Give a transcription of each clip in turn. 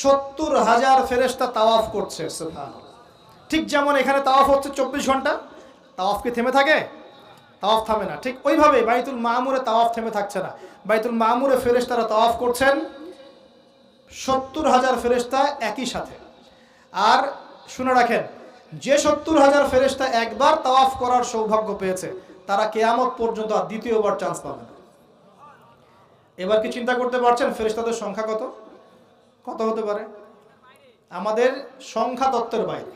সত্তর হাজার ফেরেস্তা তাওয়াফ করছে ঠিক যেমন এখানে তাওয়াফ হচ্ছে চব্বিশ ঘণ্টা, তাওয়াফ কি থেমে থাকে? তাওয়াফ থামে না। ঠিক ওইভাবে বাইতুল মামুরে তাওয়াফ থেমে থাকছে না। বাইতুল মামুরে ফেরেশতারা তাওয়াফ করছেন সত্তর হাজার ফেরেশতা একই সাথে। আর শুনে রাখেন, যে সত্তর হাজার ফেরেশতা একবার তাওয়াফ করার সৌভাগ্য পেয়েছে, তারা কেয়ামত পর্যন্ত আর দ্বিতীয়বার চান্স পাবে না। এবার কি চিন্তা করতে পারছেন ফেরেশতাদের সংখ্যা কত? কত হতে পারে? আমাদের সংখ্যা তত্ত্বের বাইরে।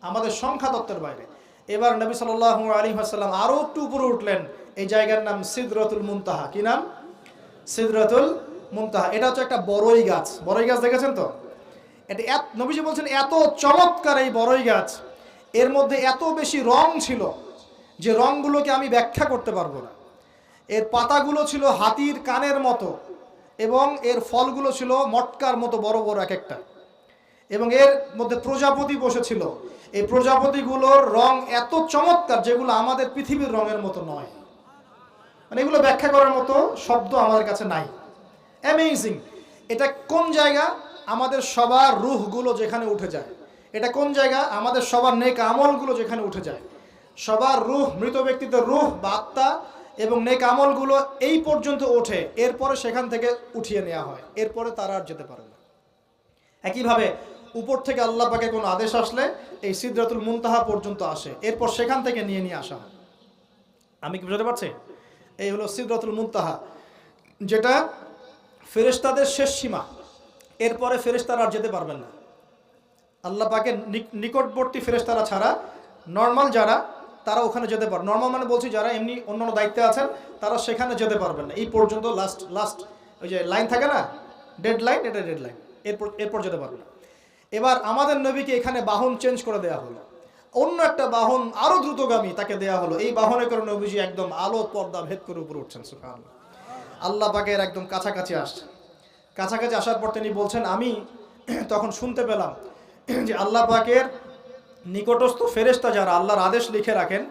আমাদের সংখ্যা তত্ত্বের বাইরে। এবার নবী সাল আলী আসাল্লাম আরও একটু উপরে উঠলেন। এই জায়গার নাম সিদরতুল মুনতাহা। কি নাম? সিদরতুল মুনতাহা। এটা হচ্ছে একটা বড়ই গাছ। বড়ই গাছ দেখেছেন তো? এটা এত নবীজি বলছেন, এত চমৎকার এই বড়ই গাছ। এর মধ্যে এত বেশি রং ছিল যে রংগুলোকে আমি ব্যাখ্যা করতে পারব না। এর পাতাগুলো ছিল হাতির কানের মতো। এবং এর ফলগুলো ছিল মটকার মতো বড় বড় এক একটা। এবং এর মধ্যে প্রজাপতি বসেছিল। এই প্রজাপতিগুলোর রং এত চমৎকার যেগুলো আমাদের পৃথিবীর রঙের মতো নয়। মানে এগুলো ব্যাখ্যা করার মতো শব্দ আমাদের কাছে নাই। অ্যামেজিং এটা কোন জায়গা? আমাদের সবার রুহগুলো যেখানে উঠে যায়। এটা কোন জায়গা? আমাদের সবার নেক আমলগুলো যেখানে উঠে যায়। সবার রুহ, মৃত ব্যক্তিদের রুহ বা আত্মা এবং নেক আমলগুলো এই পর্যন্ত ওঠে, এরপরে সেখান থেকে উঠিয়ে নেওয়া হয়, এরপরে তারা আর যেতে পারে না। একইভাবে উপর থেকে আল্লাহ পাকে কোনো আদেশ আসলে এই সিদ্রাতুল মুনতাহা পর্যন্ত আসে, এরপর সেখান থেকে নিয়ে নিয়ে আসা হয়। আমি কি বুঝতে পারছি? এই হলো সিদ্রাতুল মুনতাহা, যেটা ফেরেশতাদের শেষ সীমা, এরপরে ফেরেশতারা আর যেতে পারবেন না। আল্লাহ পাকে নিক- নিকটবর্তী ফেরেশতারা ছাড়া, নর্মাল যারা তারা ওখানে যেতে পারে নর্মাল মানে বলছি যারা এমনি অন্যান্য দায়িত্বে আছেন, তারা সেখানে যেতে পারবেন না। এই পর্যন্ত লাস্ট লাস্ট ওই যে লাইন থাকে না? ডেড লাইন এটা ডেড লাইন এরপর এরপর যেতে পারবে না। এবার আমাদের নবীকে এখানে বাহন চেঞ্জ করে দেওয়া হলো। অন্য একটা বাহন আরও দ্রুতগামী তাকে দেওয়া হলো। এই বাহনে করে নবীজি একদম আলো পর্দা ভেদ করে উপরে উঠছেন সুফান আল্লাহ পাকের একদম কাছাকাছি আসছেন। কাছাকাছি আসার পর তিনি বলছেন, আমি তখন শুনতে পেলাম যে আল্লাহ পাকের নিকটস্থ ফেরেশতা যারা আল্লাহর আদেশ লিখে রাখেন,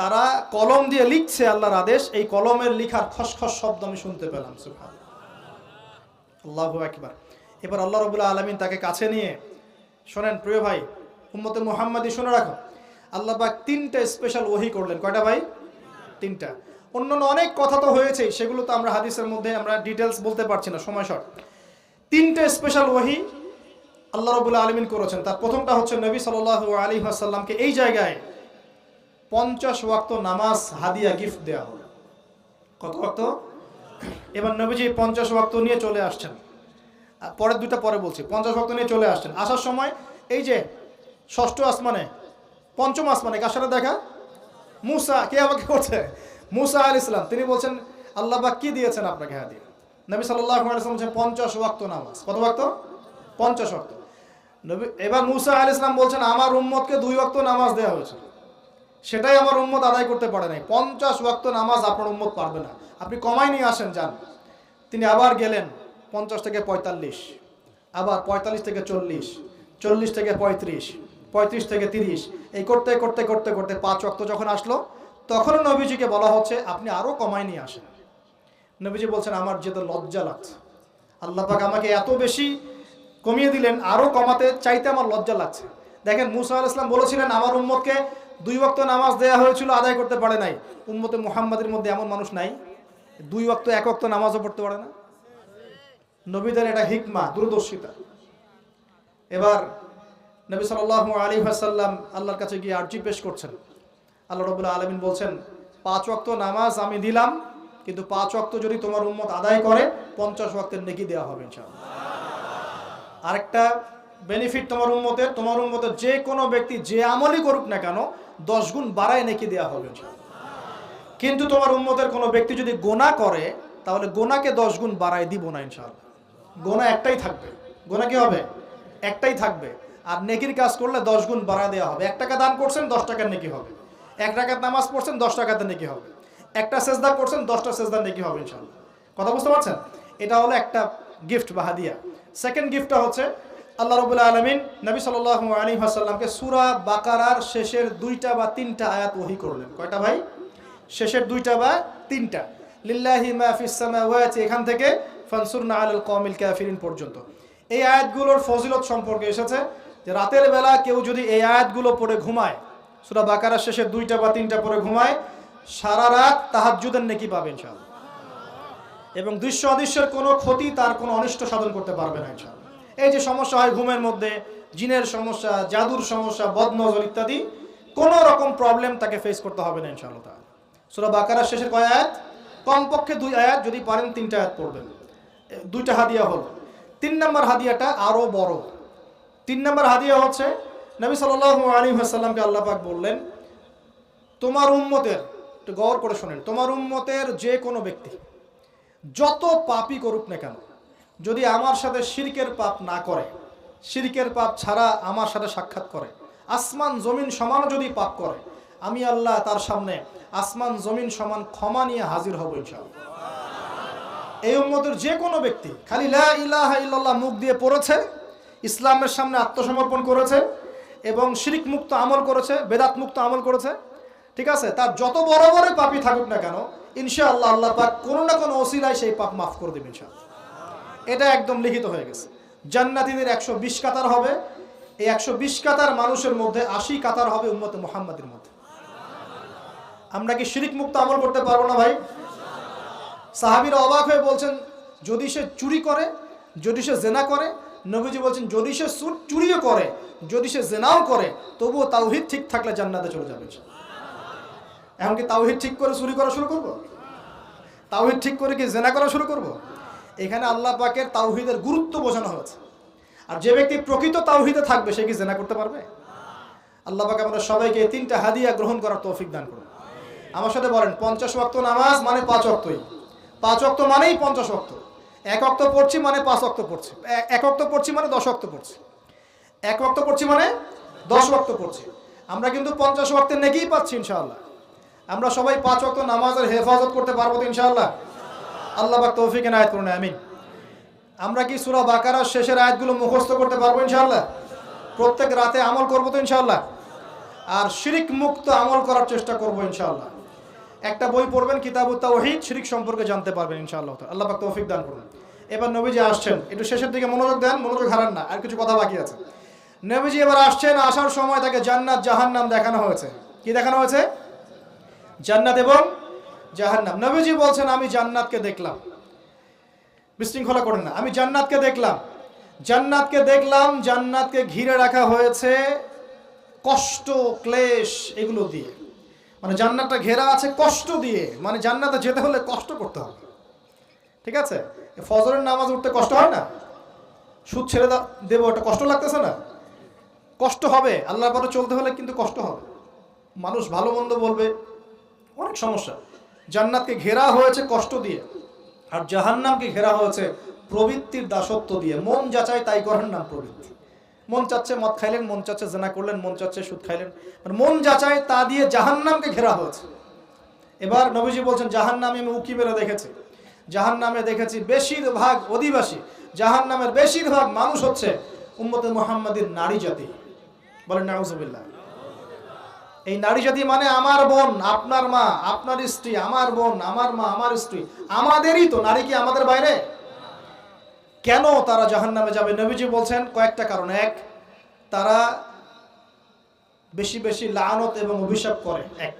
তারা কলম দিয়ে লিখছে আল্লাহর আদেশ, এই কলমের লিখার খসখস শব্দ আমি শুনতে পেলাম সুফান আল্লাহ একবার এবার আল্লাহ রবুল্লা আলমিন তাকে কাছে নিয়ে, শোনেন প্রিয় ভাই, উম্মতে মুহাম্মাদি শুনে রাখো। আল্লাহ পাক তিনটা স্পেশাল ওহি করলেন। কয়টা ভাই? তিনটা। অন্যান্য অনেক কথা তো হয়েছে, সেগুলো তো আমরা হাদিসের মধ্যে আমরা ডিটেলস বলতে পারছি না, সময় শর্ট। তিনটে স্পেশাল ওহি আল্লাহ রবুল্লা আলমিন করেছেন। তার প্রথমটা হচ্ছে নবী সাল আলী আসাল্লামকে এই জায়গায় পঞ্চাশ ওয়াক্ত নামাজ হাদিয়া গিফট দেওয়া হলো। কত ওয়াক্ত? এবার নবীজি পঞ্চাশ ওয়াক্ত নিয়ে চলে আসছেন। পরের দুটা পরে বলছি। পঞ্চাশ ভক্ত নিয়ে চলে আসছেন। আসার সময় এই যে ষষ্ঠ আসমানে, পঞ্চম আসমানে, কার দেখা? মুসা, কে আমাকে করছে? মুসা আল ইসলাম তিনি বলছেন, আল্লাহ বা কি দিয়েছেন আপনাকে হাদি নবী সাল্লাহ বলছেন, পঞ্চাশ ওয়াক্ত নামাজ। কত ওয়াক্ত? পঞ্চাশ ওয়াক্ত। নবী, এবার মুসা আল ইসলাম বলছেন, আমার উম্মতকে দুই ওয়াক্ত নামাজ দেওয়া হয়েছে। সেটাই আমার উম্মত আদায় করতে পারে নাই। পঞ্চাশ ওয়াক্ত নামাজ আপনার উম্মত পারবে না। আপনি কমাই নিয়ে আসেন, যান। তিনি আবার গেলেন, পঞ্চাশ থেকে পঁয়তাল্লিশ, আবার পঁয়তাল্লিশ থেকে চল্লিশ চল্লিশ থেকে পঁয়ত্রিশ পঁয়ত্রিশ থেকে তিরিশ, এই করতে করতে করতে করতে পাঁচ অক্ত যখন আসলো, তখনও নবীজিকে বলা হচ্ছে, আপনি আরও কমাই নিয়ে আসেন। নবীজি বলছেন, আমার যেতে লজ্জা লাগছে। আল্লাহ পাক আমাকে এত বেশি কমিয়ে দিলেন আরও কমাতে চাইতে আমার লজ্জা লাগছে। দেখেন, মুসা আল ইসলাম বলেছিলেন, আমার উম্মতকে দুই ওয়াক্ত নামাজ দেওয়া হয়েছিল, আদায় করতে পারে নাই। উম্মতে মুহাম্মাদের মধ্যে এমন মানুষ নাই। দুই ওয়াক্ত, এক ওয়াক্ত নামাজও পড়তে পারে না। নবীদের এটা হিকমা, দূরদর্শিতা। এবার নবী সাল আলী হাসাল্লাম আল্লাহর কাছে গিয়ে আর্জি পেশ করছেন। আল্লাহ রবুল্লাহ আলমিন বলছেন, পাঁচ ওয়াক্ত নামাজ আমি দিলাম, কিন্তু পাঁচ ওয়াক্ত যদি তোমার উম্মত আদায় করে, পঞ্চাশ ওয়াক্তের নেকি দেওয়া হবে ইনশাআল্লাহ। আরেকটা বেনিফিট তোমার উম্মতের তোমার উম্মতের যে কোনো ব্যক্তি যে আমলই করুক না কেন, দশ গুণ বাড়ায় নেকি দেওয়া হবে। কিন্তু তোমার উম্মতের কোনো ব্যক্তি যদি গোনা করে, তাহলে গোনাকে দশ গুণ বাড়ায় দিব না ইনশাআল্লাহ। গোনা একটাই থাকবে। গোনা কি হবে? একটাই থাকবে। আর নেকির কাজ করলে দশ গুণ বাড়ায় দেওয়া হবে। এক টাকা দান করছেন, দশ টাকার নেকি হবে। এক টাকার নামাজ পড়ছেন, দশ টাকাতে নেকি হবে। একটা সেজদা করছেন, দশটা সেজদার নেকি হবে ইনশাআল্লাহ। কথা বুঝতে পারছেন? এটা হলো একটা গিফট বা হাদিয়া সেকেন্ড গিফটটা হচ্ছে আল্লাহ রবুল্লা আলমিন নবী সাল আলী আসাল্লামকে সুরা বাকারার শেষের দুইটা বা তিনটা আয়াত ওহি করলেন। কয়টা ভাই? শেষের দুইটা বা তিনটা। লিল্লাহি মাহফিস সামাওয়াতি, এখান থেকে ফানসুরনা আলাল কমিল কাফিরিন পর্যন্ত। এই আয়াতগুলোর ফজিলত সম্পর্কে এসেছে যে রাতের বেলা কেউ যদি এই আয়াতগুলো পড়ে ঘুমায়, সুরা বাকারার শেষের দুইটা বা তিনটা পরে ঘুমায়, সারা রাত তাহাজ্জুদের নেকি পাবে ইনশাআল্লাহ। এবং দৃশ্য অদৃশ্যের কোনো ক্ষতি তার কোনো অনিষ্ট সাধন করতে পারবে না, ইনশাআল্লাহ। এই যে সমস্যা হয় ঘুমের মধ্যে, জিনের সমস্যা, জাদুর সমস্যা, বদনজর ইত্যাদি, কোনো রকম প্রবলেম তাকে ফেস করতে হবে না, ইনশাআল্লাহ তাআলা। সূরা বাকারার শেষের কয় আয়াত? কমপক্ষে দুই আয়াত, যদি পারেন তিনটা আয়াত পড়বেন। দুইটা হাদিয়া হলো। তিন নম্বর হাদিয়াটা আরও বড়। তিন নম্বর হাদিয়া হচ্ছে, নবী সাল্লাল্লাহু আলাইহি ওয়াসাল্লামকে আল্লাহ পাক বললেন, তোমার উম্মতের, একটু গৌর করে শোনেন, তোমার উম্মতের যে কোনো ব্যক্তি যত পাপই করুক না কেন, যদি আমার সাথে শিরকের পাপ না করে, শিরকের পাপ ছাড়া আমার সাথে সাক্ষাৎ করে, আসমান জমিন সমানও যদি পাপ করে, আমি আল্লাহ তার সামনে আসমান জমিন সমান ক্ষমা নিয়ে হাজির হব ইনশাআল্লাহ। এই উম্মতের যে কোনো ব্যক্তি খালি লা ইলাহা ইল্লাল্লাহ মুখ দিয়ে পড়েছে, ইসলামের সামনে আত্মসমর্পণ করেছে এবং শিরিক মুক্ত আমল করেছে, বেদাত মুক্ত আমল করেছে, ঠিক আছে? তার যত বড় বড় পাপই থাকুক না কেন ইনশাআল্লাহ আল্লাহ পাক কোনো না কোনো ওসিলায় সেই পাপ মাফ করে দেবে ইনশাআল্লাহ। এটা একদম লিখিত হয়ে গেছে। জান্নাতীদের একশো বিশ কাতার হবে। এই একশো বিশ কাতার মানুষের মধ্যে আশি কাতার হবে উম্মতে মোহাম্মদের মধ্যে। আমরা কি শিরিক মুক্ত আমল করতে পারব না ভাই? সাহাবিরা অবাক হয়ে বলছেন, যদি সে চুরি করে, যদি সে জেনা করে, নবীজি বলছেন, যদি সে চুর- চুরিও করে, যদি সে জেনাও করে, তবুও তাওহিদ ঠিক থাকলে জান্নাতে চলে যাবে। এখন কি তাওহিদ ঠিক করে চুরি করা শুরু করব? তাওহিদ ঠিক করে কি জেনা করা শুরু করব? এখানে আল্লাহ পাকের তাওহিদের গুরুত্ব বোঝানো হয়েছে। আর যে ব্যক্তি প্রকৃত তাওহিদে থাকবে, সে কি জেনা করতে পারবে? আল্লাহ পাক আমরা সবাইকে এই তিনটা হাদিয়া গ্রহণ করার তৌফিক দান করুন। আমার সাথে বলেন, পঞ্চাশ ওয়াক্ত নামাজ মানে পাঁচ অক্তই পাঁচ অক্ত মানেই পঞ্চাশ অক্ত এক অক্ত পড়ছি মানে পাঁচ অক্ত পড়ছি। এক অক্ত পড়ছি মানে দশ অক্ত পড়ছি। এক অক্ত পড়ছি মানে দশ অক্ত পড়ছি। আমরা কিন্তু পঞ্চাশ ওয়াক্তের নেকেই পাচ্ছি, ইনশাআল্লাহ। আমরা সবাই পাঁচ অক্ত নামাজের হেফাজত করতে পারব তো ইনশাআল্লাহ। আল্লাহ পাক তৌফিক এনায়েত করুন, আমিন। আমরা কি সূরা বাকারার শেষের আয়াতগুলো মুখস্থ করতে পারব ইনশাআল্লাহ? প্রত্যেক রাতে আমল করব তো ইনশাআল্লাহ। আর শিরিক মুক্ত আমল করার চেষ্টা করব ইনশাআল্লাহ। একটা বই পড়বেন, কিতাবুত তাওহীদ, শিরিক সম্পর্কে জানতে পারবেন ইনশাআল্লাহ। আল্লাহ পাক তৌফিক দান করুন। এবার নবীজি আসছেন। একটু শেষের দিকে মনোযোগ দেন, মনোযোগ হারান না, আর কিছু কথা বাকি আছে। নবীজি এবার আসছেন, আসার সময় তাকে জান্নাত জাহান্নাম দেখানো হয়েছে। কি দেখানো হয়েছে? জান্নাত এবং জাহান্নাম। নবীজি বলছেন, আমি জান্নাতকে দেখলাম। বিশৃঙ্খলা করেন না। আমি জান্নাতকে দেখলাম। জান্নাতকে দেখলাম, জান্নাতকে ঘিরে রাখা হয়েছে কষ্ট, ক্লেশ এগুলো দিয়ে। মানে জান্নাতটা ঘেরা আছে কষ্ট দিয়ে। মানে জান্নাতে যেতে হলে কষ্ট করতে হবে। ঠিক আছে? ফজরের নামাজ উঠতে কষ্ট হয় না? সুদ ছেড়ে দেবো, ওটা কষ্ট লাগতেছে না? কষ্ট হবে। আল্লাহর পরে চলতে হলে কিন্তু কষ্ট হবে। মানুষ ভালো মন্দ বলবে। অনেক সমস্যা। জান্নাতকে ঘেরা হয়েছে কষ্ট দিয়ে আর জাহান্নামকে ঘেরা হয়েছে প্রবৃত্তির দাসত্ব দিয়ে। মন যাচাই তাই করেন নাম প্রবৃত্তি। মন চাচ্ছে মদ খাইলেন, মন চাচ্ছে জেনা করলেন, মন চাচ্ছে সুদ খাইলেন। মানে মন যাচাই তা দিয়ে জাহান্নামকে ঘেরা হয়েছে। এবার নবীজি বলছেন, জাহান্নামে আমি উকি মেরে দেখেছি। জাহান্নামে দেখেছি বেশিরভাগ অধিবাসী। জাহান্নামের বেশিরভাগ মানুষ হচ্ছে উম্মতে মোহাম্মদের নারী জাতি। বলেন, নাউজুবিল্লাহ। এই নারী জাতি মানে আমার বোন, আপনার মা, আপনার স্ত্রী, আমার বোন, আমার মা, আমার স্ত্রী। আমাদেরই তো, নারী কি আমাদের বাইরে? কেন তারা জাহান্নামে যাবে? নবীজি বলছেন কয়েকটা কারণ। এক, তারা বেশি বেশি লানত এবং অভিশাপ করে। এক,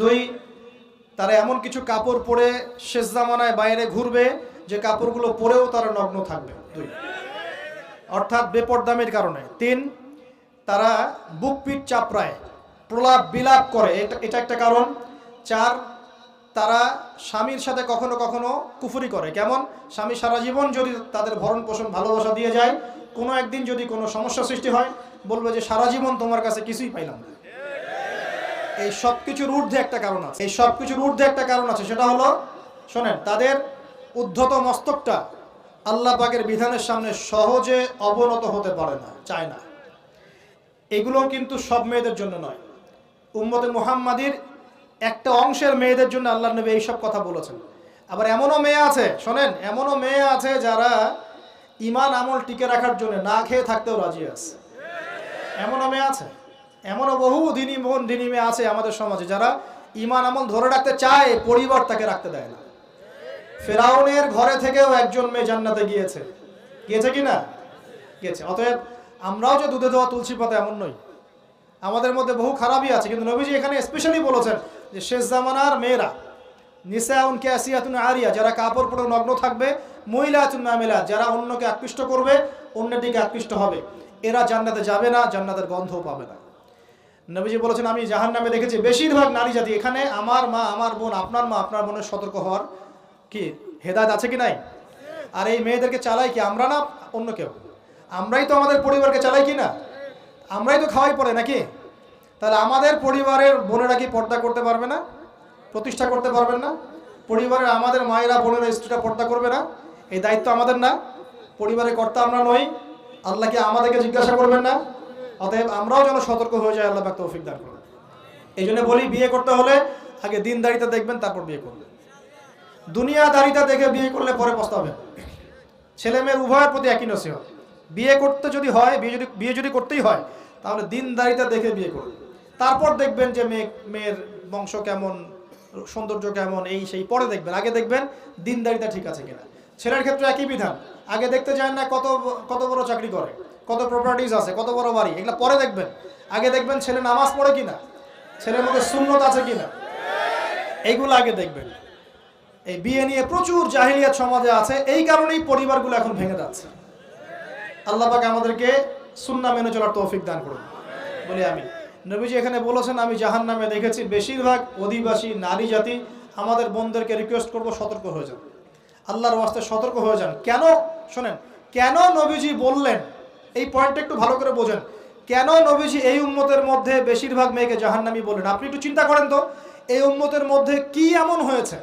দুই, তারা এমন কিছু কাপড় পরে শেষ জামানায় বাইরে ঘুরবে যে কাপড়গুলো পরেও তারা নগ্ন থাকবে। দুই, অর্থাৎ বেপরদামের কারণে। তিন, তারা বুক পিঠ চাপড়ায়। প্রলাপ বিলাপ করে। এটা এটা একটা কারণ। চার, তারা স্বামীর সাথে কখনো কখনো কুফুরি করে। কেমন? স্বামী সারা জীবন যদি তাদের ভরণ পোষণ ভালোবাসা দিয়ে যায়, কোনো একদিন যদি কোনো সমস্যা সৃষ্টি হয়, বলবে যে সারা জীবন তোমার কাছে কিছুই পাইলাম না। এই সব কিছুর ঊর্ধ্বে একটা কারণ আছে। এই সব কিছুর ঊর্ধ্বে একটা কারণ আছে। সেটা হলো, শোনেন, তাদের উদ্ধত মস্তকটা আল্লাহ পাকের বিধানের সামনে সহজে অবনত হতে পারে না, চায় না। এগুলো কিন্তু সব মেয়েদের জন্য নয়। উম্মতে মুহাম্মাদির একটা অংশের মেয়েদের জন্য আল্লাহ নবী এইসব কথা বলেছেন। আবার এমনও মেয়ে আছে, শোনেন, এমনও মেয়ে আছে যারা ইমান আমল টিকে রাখার জন্য না খেয়ে থাকতেও রাজি আছে। এমনও মেয়ে আছে, এমনও বহু দিনী মন দিনী মেয়ে আছে আমাদের সমাজে যারা ইমান আমল ধরে রাখতে চায়, পরিবার তাকে রাখতে দেয় না। ফেরাউনের ঘরে থেকেও একজন মেয়ে জান্নাতে গিয়েছে। গিয়েছে কি না? গেছে অতএব আমরাও যে দুধে দেওয়া তুলসী পাতা এমন নই। আমাদের মধ্যে বহু খারাপই আছে, কিন্তু নবীজি এখানে স্পেশালি বলেছেন যে শেষ জামানার মেয়েরা, নিসাউন ক্যাসিয়াতুন আরিয়া, যারা কাপড় পরে নগ্ন থাকবে, মহিলাতুন নামেলা যারা অন্যকে আকৃষ্ট করবে অন্যের দিকে আকৃষ্ট হবে। এরা জান্নাতে যাবে না, জান্নাতের গন্ধও পাবে না। নবীজি বলেছেন, আমি জাহান নামে দেখেছি, বেশিরভাগ নারী জাতি এখানে আমার মা, আমার বোন, আপনার মা, আপনার বোনের সতর্ক হওয়ার কি হেদায়ত আছে কি নাই? আর এই মেয়েদেরকে চালাই কি আমরা না অন্য কেউ? আমরাই তো আমাদের পরিবারকে চালাই কি না? আমরাই তো খাওয়াই পড়ে নাকি? তাহলে আমাদের পরিবারের বোনেরা কি পর্দা করতে পারবে না? প্রতিষ্ঠা করতে পারবেন না? পরিবারের আমাদের মায়েরা, বোনেরা স্ত্রীরা পর্দা করবে না? এই দায়িত্ব আমাদের না। পরিবারের কর্তা আমরা নই। আল্লাহ কি আমাদেরকে জিজ্ঞাসা করবেন না। অতএব আমরাও যেন সতর্ক হয়ে যাই, আল্লাহ পাক তৌফিক দান করুন। এই জন্য বলি, বিয়ে করতে হলে আগে দিন দিনদারিতা দেখবেন, তারপর বিয়ে করবেন। দুনিয়াদারিতা দেখে বিয়ে করলে পরে পস্তাবেন। ছেলে মেয়ের উভয়ের প্রতি একই নসিহত। বিয়ে করতে যদি হয়, বিয়ে যদি বিয়ে যদি করতেই হয়, তাহলে দিনদারিতা দেখে বিয়ে করুন। তারপর দেখবেন যে মেয়ে মেয়ের বংশ কেমন, সৌন্দর্য কেমন, এই সেই পরে দেখবেন। আগে দেখবেন দিনদারিতা ঠিক আছে কিনা। ছেলের ক্ষেত্রে একই বিধান। আগে দেখতে চান না কত কত বড় চাকরি করে, কত প্রপার্টিজ আছে, কত বড় বাড়ি, এগুলো পরে দেখবেন। আগে দেখবেন ছেলে নামাজ পড়ে কিনা, ছেলের মধ্যে সুন্নত আছে কিনা। এইগুলো আগে দেখবেন। এই বিয়ে নিয়ে প্রচুর জাহিলিয়াত সমাজে আছে, এই কারণেই পরিবারগুলো এখন ভেঙে যাচ্ছে। আল্লাহ পাক আমাদেরকে সুন্না মেনে চলার তৌফিক দান করুন। বলি আমি নবীজি এখানে বলেছেন, আমি জাহান নামে দেখেছি বেশিরভাগ অধিবাসী নারী জাতি আমাদের বোনদেরকে রিকোয়েস্ট করব সতর্ক হয়ে যান। আল্লাহর ওয়াস্তে সতর্ক হয়ে যান। কেন? শোনেন, কেন নবীজি বললেন? এই পয়েন্টটা একটু ভালো করে বোঝেন। কেন নবীজি এই উম্মতের মধ্যে বেশিরভাগ মেয়েকে জাহান্নামি বললেন? আপনি একটু চিন্তা করেন তো, এই উম্মতের মধ্যে কি এমন হয়েছে?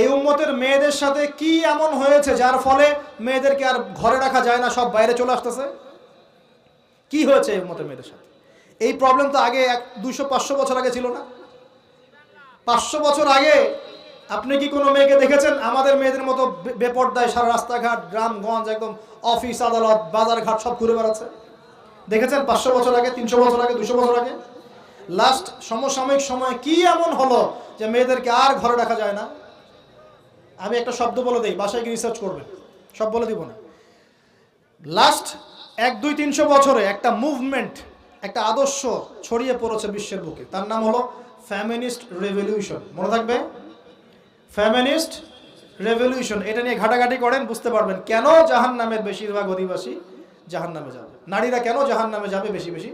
এই উম্মতের মেয়েদের সাথে কি এমন হয়েছে যার ফলে মেয়েদেরকে আর ঘরে রাখা যায় না, সব বাইরে চলে আসতেছে? কি হয়েছে এই উম্মতের মেয়েদের সাথে? এই প্রবলেম তো আগে এক দুশো পাঁচশো বছর আগে ছিল না? পাঁচশো বছর আগে আপনি কি কোনো মেয়েকে দেখেছেন? আমাদের মেয়েদের মতো বেপর্দায় সারা রাস্তাঘাট, গ্রামগঞ্জ, একদম অফিস আদালত বাজার ঘাট সব ঘুরে বেড়াচ্ছে? দেখেছেন পাঁচশো বছর আগে, তিনশো বছর আগে দুশো বছর আগে? লাস্ট সমসাময়িক সময়ে কি এমন হলো যে মেয়েদেরকে আর ঘরে রাখা যায় না? আমি একটা শব্দ বলে দিই, বাসায় গিয়ে রিসার্চ করবেন। সব বলে দিব না। লাস্ট এক, দুই তিনশো বছরে একটা মুভমেন্ট একটা আদর্শ ছড়িয়ে পড়েছে বিশ্বের বুকে। তার নাম হলো ফ্যামিনিস্ট রেভলিউশন মনে থাকবে? ফ্যামিনিস্ট রেভলিউশন এটা নিয়ে ঘাটাঘাটি করেন, বুঝতে পারবেন কেন জাহান নামের বেশিরভাগ অধিবাসী জাহান নামে যাবে। নারীরা কেন জাহান নামে যাবে বেশি বেশি?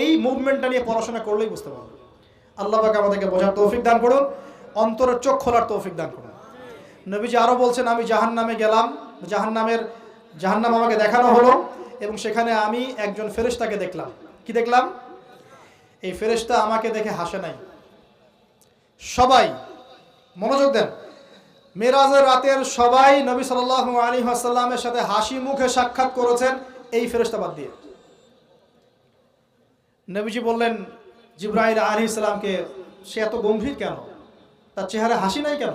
এই মুভমেন্টটা নিয়ে পড়াশোনা করলেই বুঝতে পারবেন। আল্লাহ পাক আমাদেরকে বোঝার তৌফিক দান করুন, অন্তরের চোখ খোলার তৌফিক দান করুন। নবীজি আরও বলছেন, আমি জাহান নামে গেলাম। জাহান নামের জাহান নাম আমাকে দেখানো হলো এবং সেখানে আমি একজন ফেরেশতাকে দেখলাম। কি দেখলাম? এই ফেরেশতা আমাকে দেখে হাসে নাই। সবাই, মনোযোগ দেন। মেরাজের রাতের সবাই নবী সাল্লাহ আলী আসাল্লামের সাথে হাসি মুখে সাক্ষাৎ করেছেন এই ফেরেশতাবাদ দিয়ে। নবীজি বললেন জিব্রাহিল আলী ইসলামকে সে এত গম্ভীর কেন? তার চেহারা হাসি নাই কেন?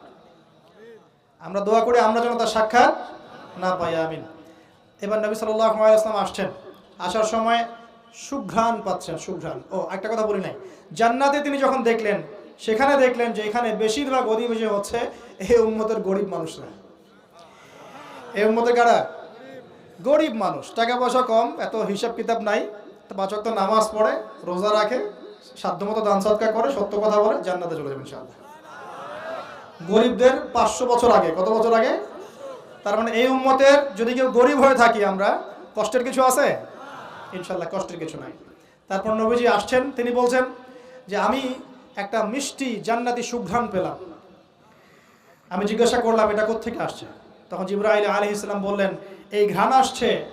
আমরা দোয়া করি আমরা যেন তার সাক্ষাৎ না পাই, আমিন। এবার নবী সাল্লাহ আসছেন। আসার সময় সুঘ্রাণ পাচ্ছেন, সুঘ্রাণ। ও, একটা কথা বলি নাই। জান্নাতে তিনি যখন দেখলেন, সেখানে দেখলেন যে এখানে বেশিরভাগ অধিবেশী হচ্ছে এই উম্মতের গরিব মানুষরা। এই উম্মতের কারা? গরিব মানুষ। টাকা পয়সা কম, এত হিসাব কিতাব নাই। তো পাঁচক তো নামাজ পড়ে, রোজা রাখে, সাধ্যমতো দান সৎকার করে, সত্য কথা বলে জান্নাতে চলে যাবেন ইনশাআল্লাহ। গরিবদের পাঁচশো বছর আগে, কত বছর আগে? তার মানে এই উম্মতের যদি কেউ গরিব হয়ে থাকি আমরা, কষ্টের কিছু আছে? ইনশাল্লাহ কষ্টের কিছু নাই। তারপর নবীজি আসছেন, তিনি বলছেন যে আমি একটা মিষ্টি জান্নাতি সুঘ্রাণ পেলাম। আমি জিজ্ঞাসা করলাম, এটা কোত্থেকে আসছে? তখন জিব্রাইল আলী ইসলাম বললেন, এই ঘ্রাণ আসছে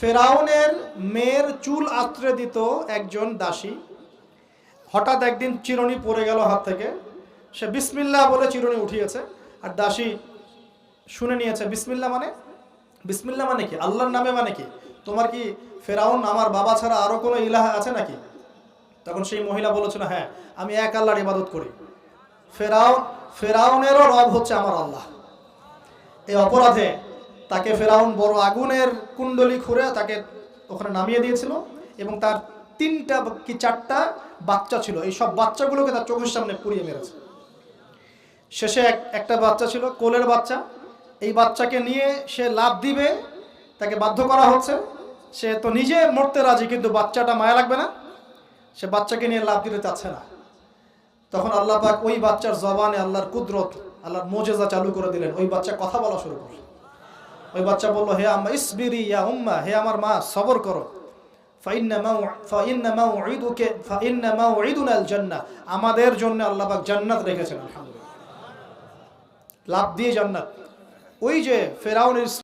ফেরাউনের মেয়ের চুল আত্রে দিত একজন দাসী। হঠাৎ একদিন চিরুনি পড়ে গেল হাত থেকে। সে বিসমিল্লাহ বলে চিরুনি উঠিয়েছে। আর দাসী শুনে নিয়েছে, বিসমিল্লাহ মানে? বিসমিল্লাহ মানে কি? আল্লাহর নামে মানে কি? তোমার কি ফেরাউন আমার বাবা ছাড়া আরও কোনো ইলাহ আছে নাকি? তখন সেই মহিলা বলেছিল হ্যাঁ আমি এক আল্লাহর ইবাদত করি। ফেরাউন, ফেরাউনেরও রব হচ্ছে আমার আল্লাহ। এই অপরাধে তাকে ফেরাউন বড় আগুনের কুণ্ডলি খুঁড়ে তাকে ওখানে নামিয়ে দিয়েছিল এবং তার তিনটা কি চারটা বাচ্চা ছিল। এই সব বাচ্চাগুলোকে তার চোখের সামনে পুড়িয়ে মেরেছে। শেষে এক একটা বাচ্চা ছিল, কোলের বাচ্চা। এই বাচ্চাকে নিয়ে সে লাভ দিবে, তাকে বাধ্য করা হচ্ছে। সে তো নিজে মরতে রাজি, কিন্তু বাচ্চাটা মায়া লাগবে না। সে বাচ্চাকে নিয়ে লাভ দিতে চাচ্ছে না। তখন আল্লাহ পাক ওই বাচ্চার জবানে আল্লাহর কুদরত, আল্লাহর মোজেজা চালু করে দিলেন। ওই বাচ্চা কথা বলা শুরু করল। ওই বাচ্চা বলল, হে আম্মা, ইসবিরি ইয়া উম্মা, হে আমার মা, সবর করো। আমাদের জন্য আল্লাহ পাক জান্নাত রেখেছেন, আলহামদুলিল্লাহ। লাভ দিয়ে জান্নাত ওই যে ফেরাউনের